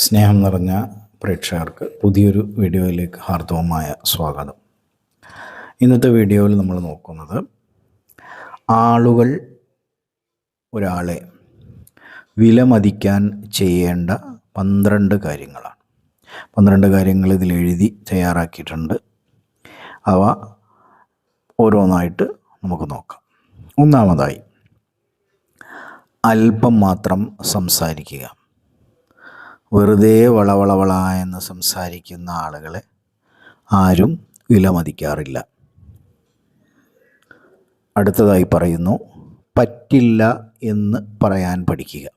സ്നേഹം നിറഞ്ഞ പ്രേക്ഷകർക്ക് പുതിയൊരു വീഡിയോയിലേക്ക് ഹാർദവമായ സ്വാഗതം. ഇന്നത്തെ വീഡിയോയിൽ നമ്മൾ നോക്കുന്നത് ആളുകൾ ഒരാളെ വിലമതിക്കാൻ ചെയ്യേണ്ട പന്ത്രണ്ട് കാര്യങ്ങളാണ്. പന്ത്രണ്ട് കാര്യങ്ങൾ ഇതിൽ എഴുതി തയ്യാറാക്കിയിട്ടുണ്ട്. അവ ഓരോന്നായിട്ട് നമുക്ക് നോക്കാം. ഒന്നാമതായി അല്പം മാത്രം സംസാരിക്കുക. വെറുതെ വളവളവള എന്ന് സംസാരിക്കുന്ന ആളുകളെ ആരും വിലമതിക്കാറില്ല. അടുത്തതായി പറയുന്നു പറ്റില്ല എന്ന് പറയാൻ പഠിക്കുക.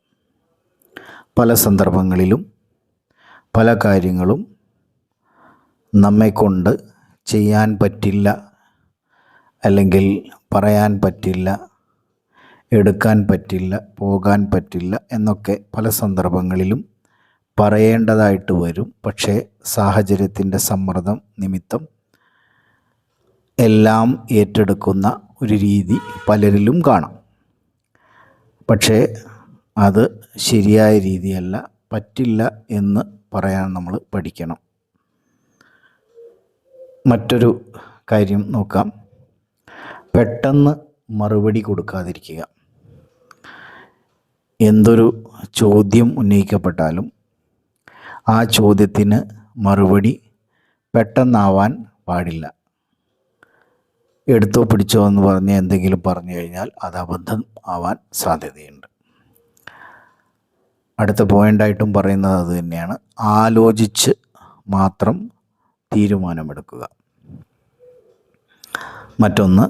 പല സന്ദർഭങ്ങളിലും പല കാര്യങ്ങളും നമ്മെക്കൊണ്ട് ചെയ്യാൻ പറ്റില്ല അല്ലെങ്കിൽ പറയാൻ പറ്റില്ല എടുക്കാൻ പറ്റില്ല പോകാൻ പറ്റില്ല എന്നൊക്കെ പല സന്ദർഭങ്ങളിലും പറയേണ്ടതായിട്ട് വരും. പക്ഷേ സാഹചര്യത്തിന്റെ സമ്മർദ്ദം നിമിത്തം എല്ലാം ഏറ്റെടുക്കുന്ന ഒരു രീതി പലരിലും കാണാം. പക്ഷേ അത് ശരിയായ രീതിയല്ല പറ്റില്ല എന്ന് പറയാൻ നമ്മൾ പഠിക്കണം. മറ്റൊരു കാര്യം നോക്കാം. പെട്ടെന്ന് മറുപടി കൊടുക്കാതിരിക്കുക. എന്തൊരു ചോദ്യം ഉന്നയിക്കപ്പെട്ടാലും ആ ചോദ്യത്തിന് മറുപടി പെട്ടെന്നാവാൻ പാടില്ല. എടുത്തോ പിടിച്ചോ എന്ന് പറഞ്ഞ് എന്തെങ്കിലും പറഞ്ഞു കഴിഞ്ഞാൽ അത് അബദ്ധം ആവാൻ സാധ്യതയുണ്ട്. അടുത്ത പോയിന്റായിട്ടും പറയുന്നത് അത് തന്നെയാണ്. ആലോചിച്ച് മാത്രം തീരുമാനമെടുക്കുക. മറ്റൊന്ന്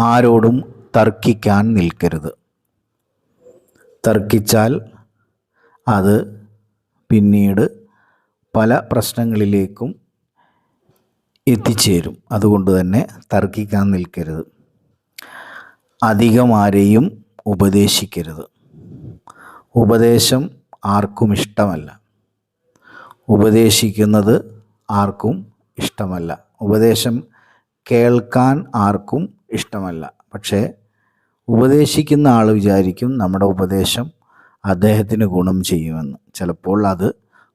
ആരോടും തർക്കിക്കാൻ നിൽക്കരുത്. തർക്കിച്ചാൽ അത് പിന്നീട് പല പ്രശ്നങ്ങളിലേക്കും എത്തിച്ചേരും. അതുകൊണ്ട് തന്നെ തർക്കിക്കാൻ നിൽക്കരുത്. അധികം ആരെയും ഉപദേശിക്കരുത്. ഉപദേശം ആർക്കും ഇഷ്ടമല്ല. ഉപദേശിക്കുന്നത് ആർക്കും ഇഷ്ടമല്ല. ഉപദേശം കേൾക്കാൻ ആർക്കും ഇഷ്ടമല്ല. പക്ഷേ ഉപദേശിക്കുന്ന ആൾ വിചാരിക്കും നമ്മുടെ ഉപദേശം അദ്ദേഹത്തിന് ഗുണം ചെയ്യുമെന്ന്. ചിലപ്പോൾ അത്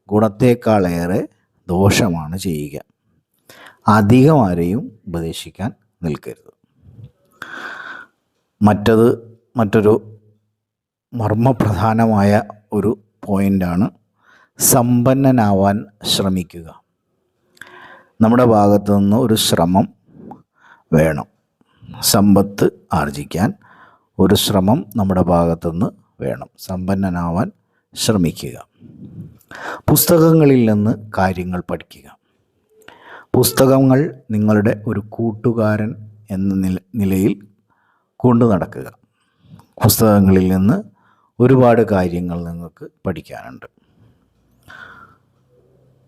ഗുണത്തേക്കാളേറെ ദോഷമാണ് ചെയ്യുക. അധികം ആരെയും ഉപദേശിക്കാൻ നിൽക്കരുത്. മറ്റത് മറ്റൊരു മർമ്മപ്രധാനമായ ഒരു പോയിന്റാണ് സമ്പന്നനാവാൻ ശ്രമിക്കുക. നമ്മുടെ ഭാഗത്തു നിന്ന് ഒരു ശ്രമം വേണം. സമ്പത്ത് ആർജിക്കാൻ ഒരു ശ്രമം നമ്മുടെ ഭാഗത്തുനിന്ന് വേണം. സമ്പന്നനാവാൻ ശ്രമിക്കുക. പുസ്തകങ്ങളിൽ നിന്ന് കാര്യങ്ങൾ പഠിക്കുക. പുസ്തകങ്ങൾ നിങ്ങളുടെ ഒരു കൂട്ടുകാരൻ എന്ന നില നിലയിൽ കൊണ്ടു നടക്കുക. പുസ്തകങ്ങളിൽ നിന്ന് ഒരുപാട് കാര്യങ്ങൾ നിങ്ങൾക്ക് പഠിക്കാനുണ്ട്.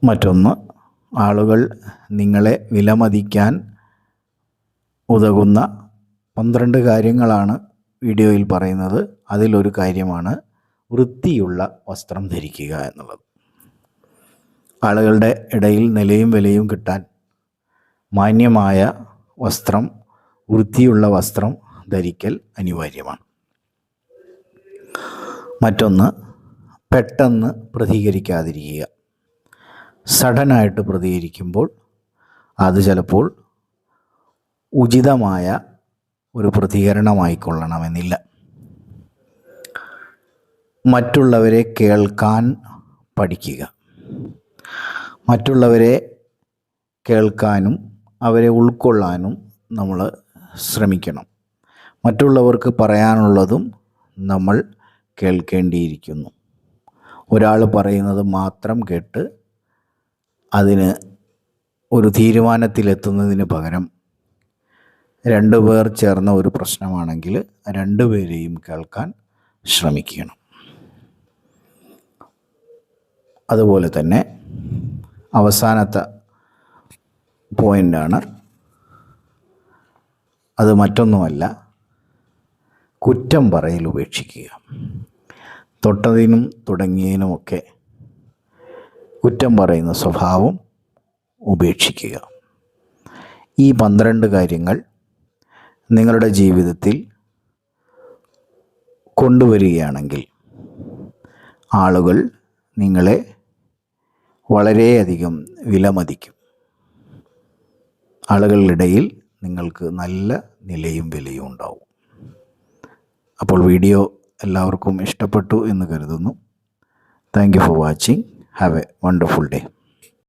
മറ്റൊന്ന് ആളുകൾ നിങ്ങളെ വിലമതിക്കാൻ ഉതകുന്ന പന്ത്രണ്ട് കാര്യങ്ങളാണ് വീഡിയോയിൽ പറയുന്നത്. അതിലൊരു കാര്യമാണ് വൃത്തിയുള്ള വസ്ത്രം ധരിക്കുക എന്നുള്ളത്. ആളുകളുടെ ഇടയിൽ നിലയും വിലയും കിട്ടാൻ മാന്യമായ വസ്ത്രം വൃത്തിയുള്ള വസ്ത്രം ധരിക്കൽ അനിവാര്യമാണ്. മറ്റൊന്ന് പെട്ടെന്ന് പ്രതികരിക്കാതിരിക്കുക. സഡനായിട്ട് പ്രതികരിക്കുമ്പോൾ അത് ചിലപ്പോൾ ഉചിതമായ ഒരു പ്രതികരണമായിക്കൊള്ളണമെന്നില്ല. മറ്റുള്ളവരെ കേൾക്കാൻ പഠിക്കുക. മറ്റുള്ളവരെ കേൾക്കാനും അവരെ ഉൾക്കൊള്ളാനും നമ്മൾ ശ്രമിക്കണം. മറ്റുള്ളവർക്ക് പറയാനുള്ളതും നമ്മൾ കേൾക്കേണ്ടിയിരിക്കുന്നു. ഒരാൾ പറയുന്നത് മാത്രം കേട്ട് അതിന് ഒരു തീരുമാനത്തിലെത്തുന്നതിന് പകരം രണ്ടു പേർ ചേർന്ന ഒരു പ്രശ്നമാണെങ്കിൽ രണ്ടുപേരെയും കേൾക്കാൻ ശ്രമിക്കണം. അതുപോലെ തന്നെ അവസാനത്തെ പോയിന്റാണ് അത് മറ്റൊന്നുമല്ല കുറ്റം പറയൽ ഉപേക്ഷിക്കുക. തൊട്ടതിനും തുടങ്ങിയതിനുമൊക്കെ കുറ്റം പറയുന്ന സ്വഭാവം ഉപേക്ഷിക്കുക. ഈ പന്ത്രണ്ട് കാര്യങ്ങൾ നിങ്ങളുടെ ജീവിതത്തിൽ കൊണ്ടുവരികയാണെങ്കിൽ ആളുകൾ നിങ്ങളെ വളരെയധികം വിലമതിക്കും. ആളുകളുടെ നിങ്ങൾക്ക് നല്ല നിലയും വിലയും ഉണ്ടാവും. അപ്പോൾ വീഡിയോ എല്ലാവർക്കും ഇഷ്ടപ്പെട്ടു എന്ന് കരുതുന്നു. Thank you for watching have a wonderful day